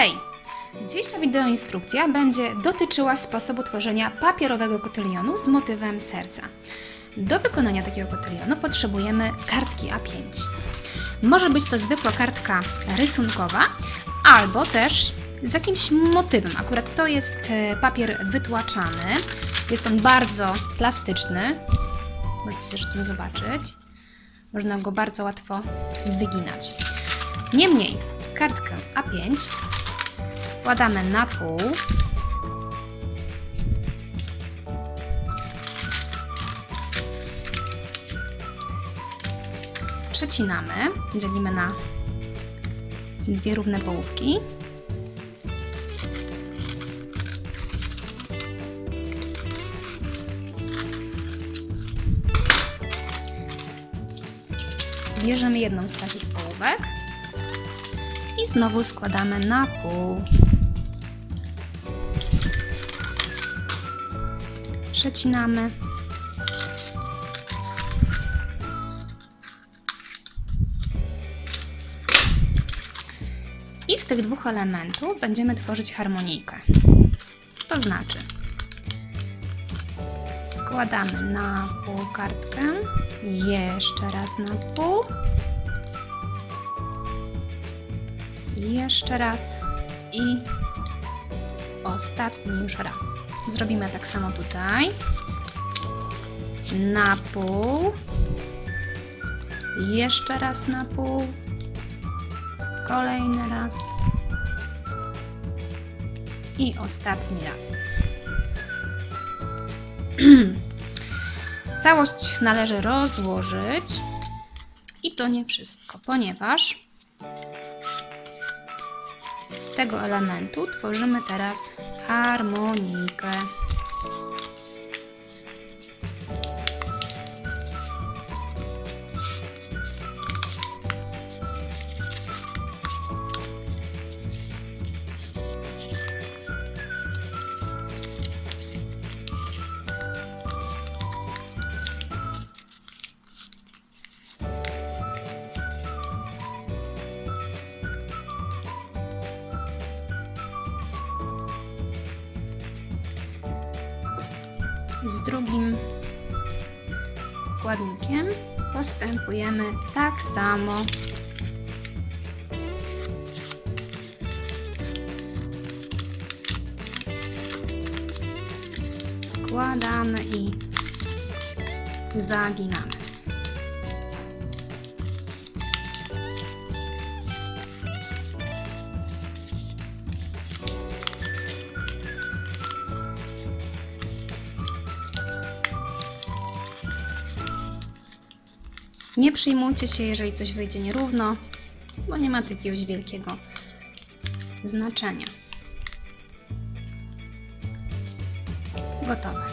Hej! Dzisiejsza wideoinstrukcja będzie dotyczyła sposobu tworzenia papierowego kotylionu z motywem serca. Do wykonania takiego kotylionu potrzebujemy kartki A5. Może być to zwykła kartka rysunkowa, albo też z jakimś motywem. Akurat to jest e, papier wytłaczany. Jest on bardzo plastyczny. Możecie zresztą zobaczyć. Można go bardzo łatwo wyginać. Niemniej, kartkę A5 składamy na pół. Przecinamy, dzielimy na dwie równe połówki. Bierzemy jedną z takich połówek i znowu składamy na pół. Przecinamy. I z tych dwóch elementów będziemy tworzyć harmonijkę. To znaczy, składamy na pół kartkę, jeszcze raz na pół. Jeszcze raz i ostatni już raz. Zrobimy tak samo tutaj. Na pół. Jeszcze raz na pół. Kolejny raz. I ostatni raz. Całość należy rozłożyć. I to nie wszystko, ponieważ z tego elementu tworzymy teraz harmonijkę. Z drugim składnikiem postępujemy tak samo. Składamy i zaginamy. Nie przyjmujcie się, jeżeli coś wyjdzie nierówno, bo nie ma to jakiegoś wielkiego znaczenia. Gotowe.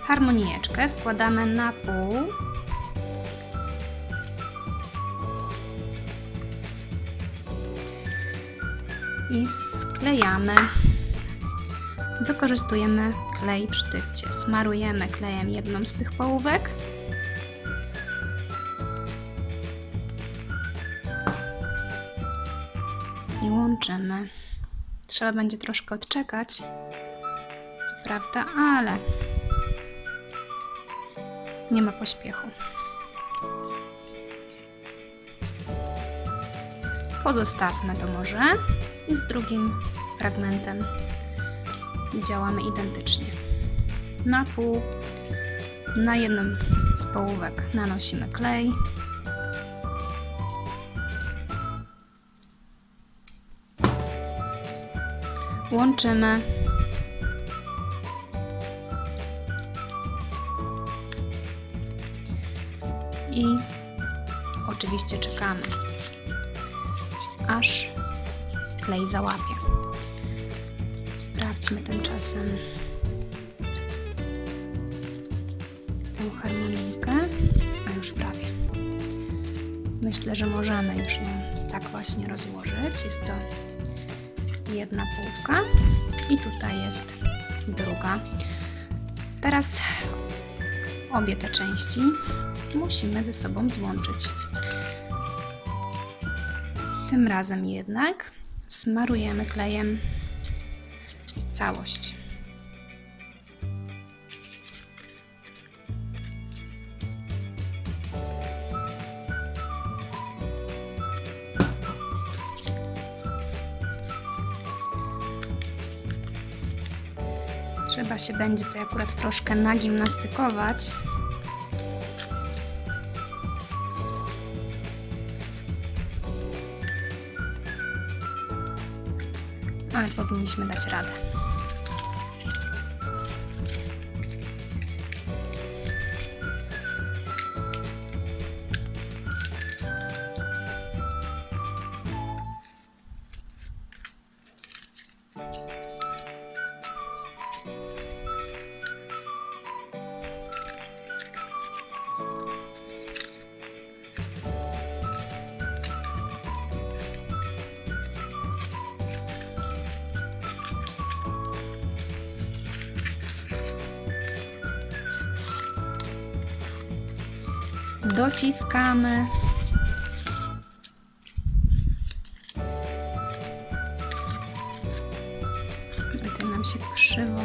Harmonijeczkę składamy na pół. I sklejamy. Wykorzystujemy klej w sztywcie. Smarujemy klejem jedną z tych połówek. I łączymy. Trzeba będzie troszkę odczekać, co prawda, ale nie ma pośpiechu. Pozostawmy to może i z drugim fragmentem działamy identycznie. Na pół, na jedną z połówek nanosimy klej. Łączymy. I oczywiście czekamy, aż klej załapie. Sprawdźmy tymczasem tę harmonijkę, a już prawie. Myślę, że możemy już ją tak właśnie rozłożyć. Jest to jedna połówka i tutaj jest druga. Teraz obie te części musimy ze sobą złączyć. Tym razem jednak smarujemy klejem całość. Trzeba się będzie tutaj akurat troszkę nagimnastykować. Ale powinniśmy dać radę. Dociskamy. Tutaj nam się krzywo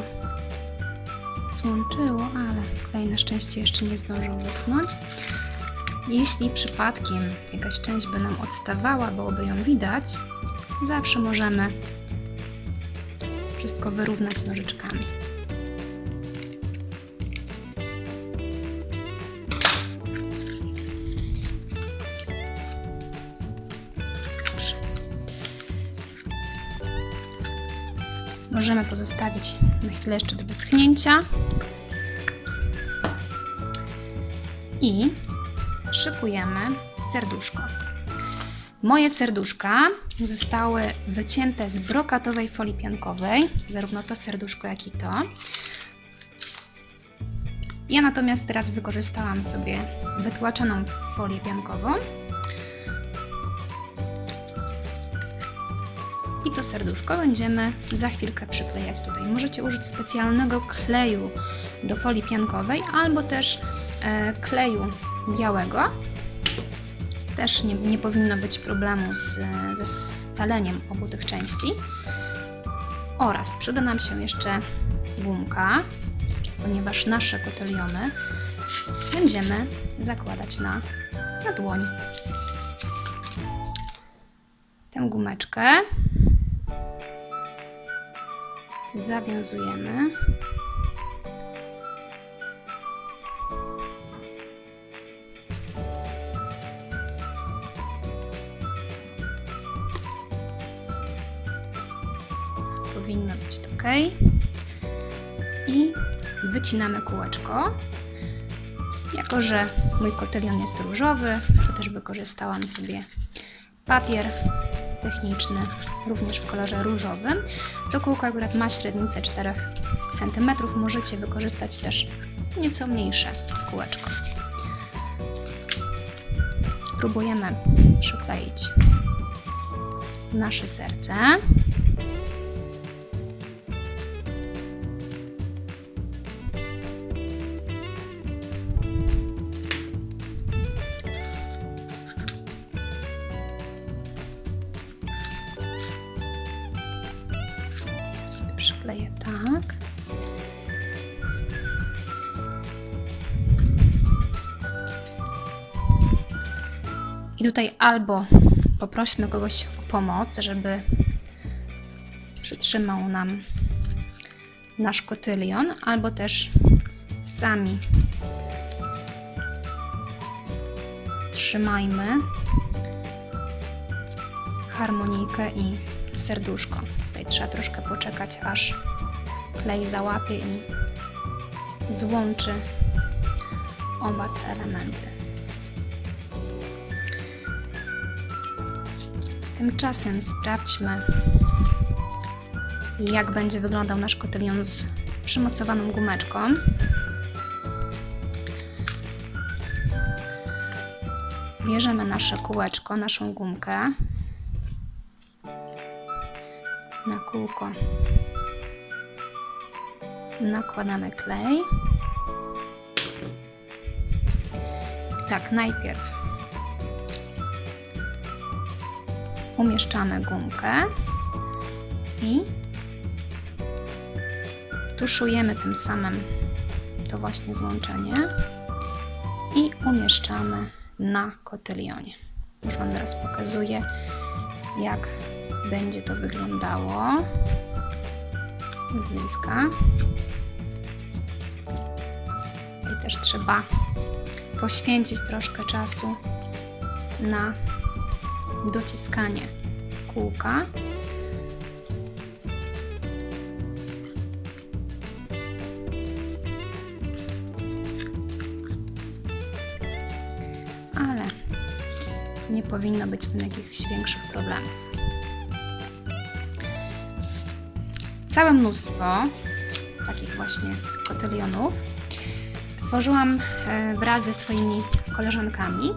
złączyło, ale klej na szczęście jeszcze nie zdążył wyschnąć. Jeśli przypadkiem jakaś część by nam odstawała, byłoby ją widać, zawsze możemy wszystko wyrównać nożyczkami. Możemy pozostawić na chwilę jeszcze do wyschnięcia. I szykujemy serduszko. Moje serduszka zostały wycięte z brokatowej folii piankowej, zarówno to serduszko, jak i to. Ja natomiast teraz wykorzystałam sobie wytłaczoną folię piankową i to serduszko będziemy za chwilkę przyklejać tutaj. Możecie użyć specjalnego kleju do folii piankowej albo też e, kleju białego. Też nie, nie powinno być problemu z, ze scaleniem obu tych części. Oraz przyda nam się jeszcze gumka, ponieważ nasze kotyliony będziemy zakładać na, na dłoń. Tę gumeczkę zawiązujemy. Powinno być ok. I wycinamy kółeczko. Jako, że mój kotylion jest różowy, to też wykorzystałam sobie papier techniczny, również w kolorze różowym. To kółko akurat ma średnicę 4 cm. Możecie wykorzystać też nieco mniejsze kółeczko. Spróbujemy przykleić nasze serce. Tak. I tutaj albo poprośmy kogoś o pomoc, żeby przytrzymał nam nasz kotylion, albo też sami trzymajmy harmonijkę i serduszko. Trzeba troszkę poczekać, aż klej załapie i złączy oba te elementy. Tymczasem sprawdźmy, jak będzie wyglądał nasz kotylion z przymocowaną gumeczką. Bierzemy nasze kółeczko, naszą gumkę na kółko nakładamy klej tak, najpierw umieszczamy gumkę i tuszujemy tym samym to właśnie złączenie i umieszczamy na kotylionie. Już Wam teraz pokazuję, jak będzie to wyglądało z bliska. I też trzeba poświęcić troszkę czasu na dociskanie kółka. Ale nie powinno być z tym jakichś większych problemów. Całe mnóstwo takich właśnie kotylionów tworzyłam e, wraz ze swoimi koleżankami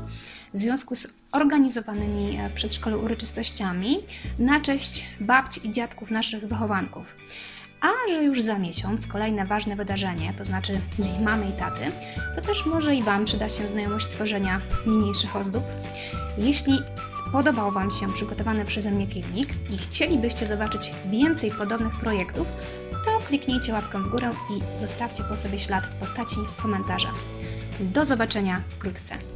w związku z organizowanymi e, w przedszkolu uroczystościami na cześć babci i dziadków naszych wychowanków. A że już za miesiąc kolejne ważne wydarzenie, to znaczy Dzień Mamy i Taty, to też może i Wam przyda się znajomość tworzenia niniejszych ozdób. Jeśli spodobał Wam się przygotowany przeze mnie filmik i chcielibyście zobaczyć więcej podobnych projektów, to kliknijcie łapkę w górę i zostawcie po sobie ślad w postaci komentarza. Do zobaczenia wkrótce.